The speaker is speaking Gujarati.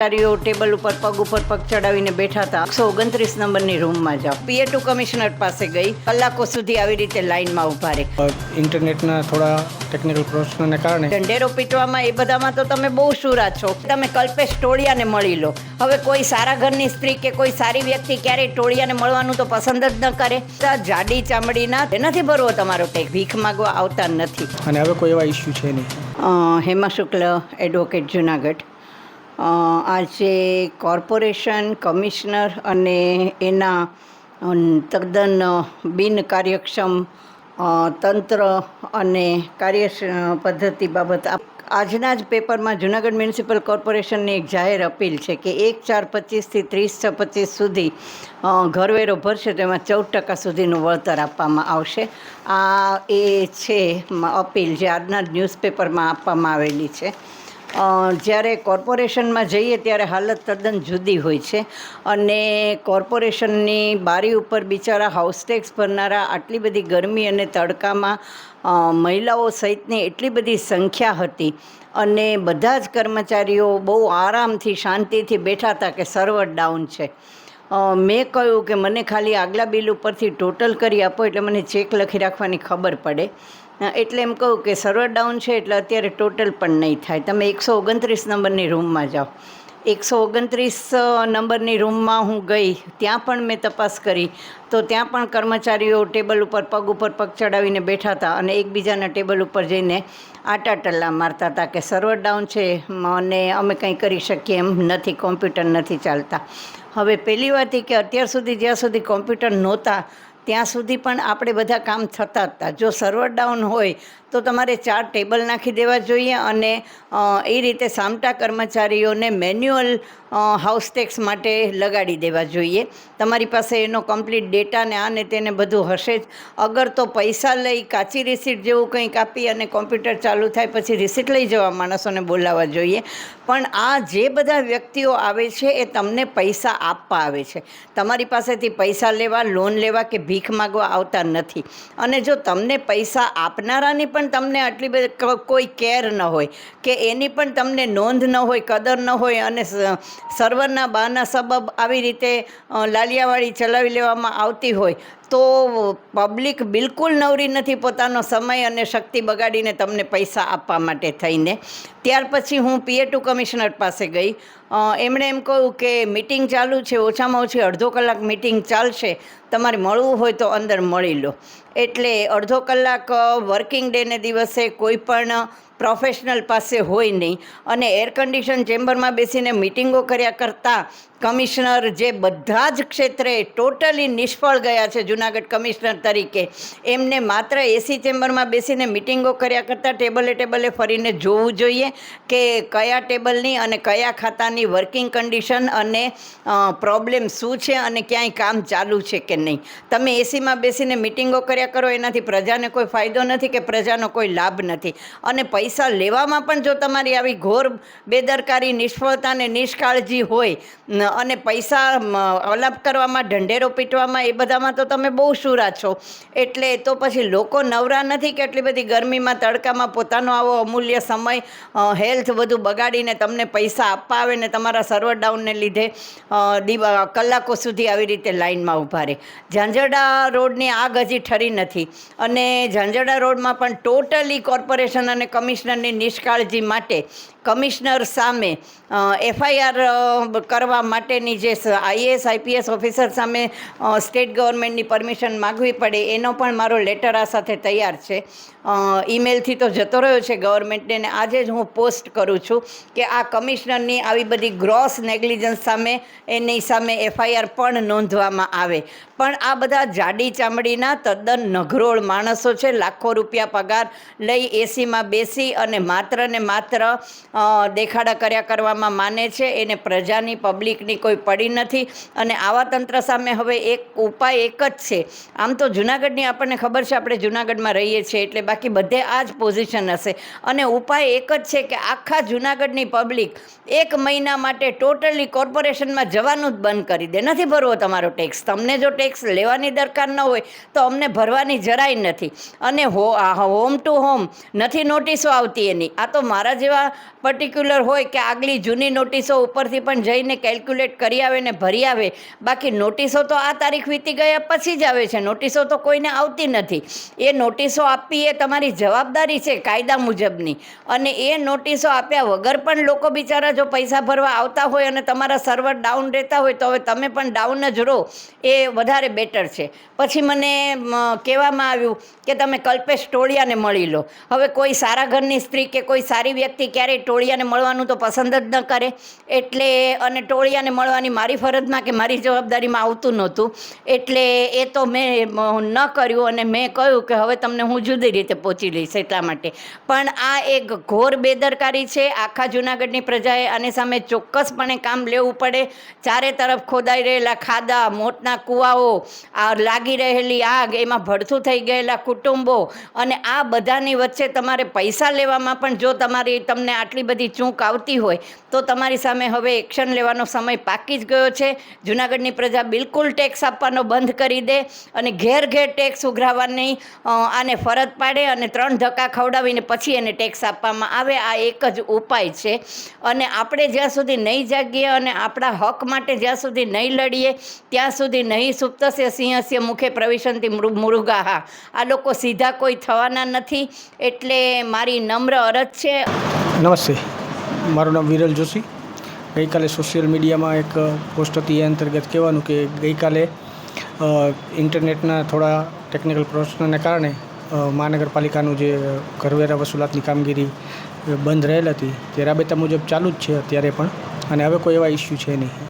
કર્મચારીઓ ટેબલ ઉપર પગ ઉપર પગ ચડાવીને બેઠા હતા. એકસો ઓગણત્રીસ નંબરની રૂમમાં જાઓ પીએ ટુ કમિશનર પાસે ગઈ. કલાકો સુધી આવી રીતે લાઇનમાં ઊભા રહે. ઇન્ટરનેટના થોડા ટેકનિકલ પ્રશ્નોને કારણે ઢંઢેરો પીટવામાં એ બધામાં તો તમે બહુ શુરા છો. તમે કલ્પેશ ટોળિયાને મળી લો. હવે કોઈ સારા ઘરની સ્ત્રી કે કોઈ સારી વ્યક્તિ ક્યારેય ટોળિયાને મળવાનું તો પસંદ જ ન કરે. જાડી ચામડીના નથી ભરવો તમારો ટેક. ભીખ માગવા આવતા નથી. અને હવે કોઈ એવા ઇસ્યુ છે નહીં? હેમા શુક્લ એડવોકેટ જુનાગઢ. આજે કોર્પોરેશન કમિશનર અને એના તદ્દન અ, બિન કાર્યક્ષમ તંત્ર અને કાર્ય પદ્ધતિ બાબત. આજના જ પેપરમાં જુનાગઢ મ્યુનિસિપલ કોર્પોરેશનની એક જાહેર અપીલ છે કે એક ચાર પચીસથી ત્રીસ છ પચીસ સુધી ઘરવેરો ભરશે તેમાં ચૌદ ટકા સુધીનું વળતર આપવામાં આવશે. આ એ છે અપીલ જે આજના જ ન્યૂઝપેપરમાં આપવામાં આવેલી છે. જ્યારે કોર્પોરેશનમાં જઈએ ત્યારે હાલત તદ્દન જુદી હોય છે. અને કોર્પોરેશનની બારી ઉપર બિચારા હાઉસ ટેક્સ ભરનારા આટલી બધી ગરમી અને તડકામાં મહિલાઓ સહિતની એટલી બધી સંખ્યા હતી. અને બધા જ કર્મચારીઓ બહુ આરામથી, શાંતિથી બેઠા હતા કે સર્વર ડાઉન છે. મેં કહ્યું કે મને ખાલી આગલા બિલ ઉપરથી ટોટલ કરી આપો એટલે મને ચેક લખી રાખવાની ખબર પડે. એટલે એમ કહું કે સર્વર ડાઉન છે એટલે અત્યારે ટોટલ પણ નહીં થાય. તમે એકસો ઓગણત્રીસ નંબરની રૂમમાં જાઓ. એકસો ઓગણત્રીસ નંબરની રૂમમાં હું ગઈ, ત્યાં પણ મેં તપાસ કરી. તો ત્યાં પણ કર્મચારીઓ ટેબલ ઉપર પગ ઉપર પગ ચડાવીને બેઠા હતા અને એકબીજાના ટેબલ ઉપર જઈને આટા ટલ્લા મારતા હતા કે સર્વર ડાઉન છે અને અમે કંઈ કરી શકીએ એમ નથી કોમ્પ્યુટર નથી ચાલતા. હવે પહેલી વાત એ કે અત્યાર સુધી જ્યાં સુધી કોમ્પ્યુટર નહોતા ત્યાં સુધી પણ આપણે બધા કામ થતા હતા જો સર્વર ડાઉન હોય, તો તમારે ચાર ટેબલ નાખી દેવા જોઈએ અને એ રીતે સામટા કર્મચારીઓને મેન્યુઅલ હાઉસ ટેક્સ માટે લગાડી દેવા જોઈએ. તમારી પાસે એનો કમ્પ્લીટ ડેટા ને આ ને તેને બધું હશે જ. અગર તો પૈસા લઈ કાચી રિસીટ જેવું કંઈક આપી અને કોમ્પ્યુટર ચાલુ થાય, પછી રિસીટ લઈ જવા માણસોને બોલાવવા જોઈએ. પણ આ જે બધા વ્યક્તિઓ આવે છે, એ તમને પૈસા આપવા આવે છે. તમારી પાસેથી પૈસા લેવા લોન લેવા કે ભીખ માગવા આવતા નથી. અને જો તમને પૈસા આપનારાની પણ તમને આટલી બધી કોઈ કેર ન હોય, કે એની પણ તમને નોંધ ન હોય, કદર ન હોય અને સર્વરના બહાના સબબ આવી રીતે લાલિયાવાળી ચલાવી લેવામાં આવતી હોય તો પબ્લિક બિલકુલ નવરી નથી પોતાનો સમય અને શક્તિ બગાડીને તમને પૈસા આપવા માટે થઈને. ત્યાર પછી હું પીએ ટુ કમિશનર પાસે ગઈ. એમણે એમ કહ્યું કે મિટિંગ ચાલુ છે, ઓછામાં ઓછી અડધો કલાક મિટિંગ ચાલશે. તમારે મળવું હોય તો અંદર મળી લો. એટલે અડધો કલાક વર્કિંગ ડેને દિવસે કોઈ પણ પ્રોફેશનલ પાસે હોય નહીં. અને એર કન્ડિશન ચેમ્બરમાં બેસીને મિટિંગો કર્યા કરતાં કમિશનર જે બધા જ ક્ષેત્રે ટોટલી નિષ્ફળ ગયા છે, જુનાગઢ કમિશનર તરીકે. એમને માત્ર એસી ચેમ્બરમાં બેસીને મિટિંગો કર્યા કરતાં ટેબલે ટેબલે ફરીને જોવું જોઈએ કે કયા ટેબલની અને કયા ખાતાની વર્કિંગ કન્ડિશન અને પ્રોબ્લેમ શું છે અને ક્યાંય કામ ચાલુ છે કે નહીં. તમે એસીમાં બેસીને મિટિંગો કર્યા કરો એનાથી પ્રજાને કોઈ ફાયદો નથી કે પ્રજાનો કોઈ લાભ નથી. અને પૈસા લેવામાં પણ જો તમારી આવી ઘોર બેદરકારી, નિષ્ફળતા અને નિષ્કાળજી હોય અને પૈસા અલાપ કરવામાં, ઢંઢેરો પીટવામાં એ બધામાં તો તમે બહુ શુરા છો. એટલે તો પછી લોકો નવરા નથી કે એટલી બધી ગરમીમાં, તડકામાં પોતાનો આવો અમૂલ્ય સમય હેલ્થ બધું બગાડીને તમને પૈસા આપવા આવે ને તમારા સર્વર ડાઉનને લીધે કલાકો સુધી આવી રીતે લાઇનમાં ઊભા રહે. ઝાંઝરડા રોડની આગ હજી ઠરી નથી. અને ઝંઝડા રોડમાં પણ ટોટલી કોર્પોરેશન અને કમિશનરની નિષ્કાળજી માટે કમિશનર સામે એફઆઈઆર કરવા માટેની જે આઈએએસ, આઈપીએસ ઓફિસર સામે સ્ટેટ ગવર્મેન્ટની પરમિશન માગવી પડે એનો પણ મારો લેટર આ સાથે તૈયાર છે. ઈમેલથી તો જતો રહ્યો છે ગવર્મેન્ટને અને આજે જ હું પોસ્ટ કરું છું કે આ કમિશનરની આવી બધી ગ્રોસ નેગ્લિજન્સ સામે, એની સામે એફઆઈઆર પણ નોંધવામાં આવે. પણ આ બધા જાડી ચામડીના તદ્દન નઘરોળ માણસો છે, લાખો રૂપિયા પગાર લઈ એસીમાં બેસી અને માત્ર ને માત્ર દેખાડા કર્યા કરવામાં માને છે. એને પ્રજાની પબ્લિકની કોઈ પડી નથી અને આવા તંત્ર સામે હવે એક ઉપાય એક જ છે. આમ તો જુનાગઢની આપણને ખબર છે, આપણે જુનાગઢમાં રહીએ છીએ એટલે બાકી બધે આ જ પોઝિશન હશે. અને ઉપાય એક જ છે કે આખા જુનાગઢની પબ્લિક એક મહિના માટે ટોટલી કોર્પોરેશનમાં જવાનું જ બંધ કરી દે. નથી ભરવો તમારો ટેક્સ તમને જો ટેક્સ લેવાની દરકાર ન હોય તો અમને ભરવાની જરાય નથી. અને હો, આ હોમ ટુ હોમ નથી નોટિસો આવતી એની. આ તો મારા જેવા પર્ટિક્યુલર હોય કે આગલી જૂની નોટિસો ઉપરથી પણ જઈને કેલ્ક્યુલેટ કરી આવે ને ભરી આવે. બાકી નોટિસો તો આ તારીખ વીતી ગયા પછી જ આવે છે. નોટિસો તો કોઈને આવતી નથી. એ નોટિસો આપવી એ તમારી જવાબદારી છે કાયદા મુજબની. અને એ નોટિસો આપ્યા વગર પણ લોકો બિચારા જો પૈસા ભરવા આવતા હોય અને તમારા સર્વર ડાઉન રહેતા હોય તો હવે તમે પણ ડાઉન જ રહો. એ વધારે બેટર છે. પછી મને કહેવામાં આવ્યું કે તમે કલ્પેશ ટોળિયાને મળી લો. હવે કોઈ સારા ઘરની સ્ત્રી કે કોઈ સારી વ્યક્તિ ક્યારેય ટોળિયાને મળવાનું તો પસંદ જ ન કરે. એટલે અને ટોળિયાને મળવાની મારી ફરજમાં કે મારી જવાબદારીમાં આવતું નહોતું. એટલે એ તો મેં, ન કર્યું અને મેં કહ્યું કે હવે તમને હું જુદી રીતે પહોંચી લઈશ એટલા માટે. પણ આ એક ઘોર બેદરકારી છે. આખા જૂનાગઢની પ્રજાએ આની સામે ચોક્કસપણે કામ લેવું પડે. ચારે તરફ ખોદાઈ રહેલા ખાડા મોટના કૂવાઓ, આ લાગી રહેલી આગ, એમાં ભડથું થઈ ગયેલા કુટુંબો અને આ બધાની વચ્ચે તમારે પૈસા લેવામાં પણ જો તમારી તમને આટલી બધી ચૂંક આવતી હોય, તો તમારી સામે હવે એક્શન લેવાનો સમય પાકી જ ગયો છે. જૂનાગઢની પ્રજા બિલકુલ ટેક્સ આપવાનો બંધ કરી દે અને ઘેર ઘેર ટેક્સ ઉઘરાવવાની આને ફરજ પાડે. અને ત્રણ ધક્કા ખવડાવીને પછી એને ટેક્સ આપવામાં આવે. આ એક જ ઉપાય છે. અને આપણે જ્યાં સુધી નહીં જાગીએ અને આપણા હક માટે જ્યાં સુધી નહીં લડીએ, ત્યાં સુધી નહીં સુપ્તસ્ય સિંહસ્ય મુખે પ્રવેશનથી મૃગાહા. આ લોકો સીધા કોઈ થવાના નથી. એટલે મારી નમ્ર અરજ છે. નમસ્તે. મારું નામ વિરલ જોશી. ગઈકાલે સોશિયલ મીડિયામાં એક પોસ્ટ હતી એ અંતર્ગત કહેવાનું કે ગઈકાલે ઇન્ટરનેટના થોડા ટેકનિકલ પ્રશ્નોને કારણે મહાનગરપાલિકાનું જે કરવેરા વસૂલાતની કામગીરી બંધ રહેલ હતી તે રાબેતા મુજબ ચાલુ જ છે અત્યારે પણ અને હવે કોઈ એવા ઇસ્યુ છે નહીં.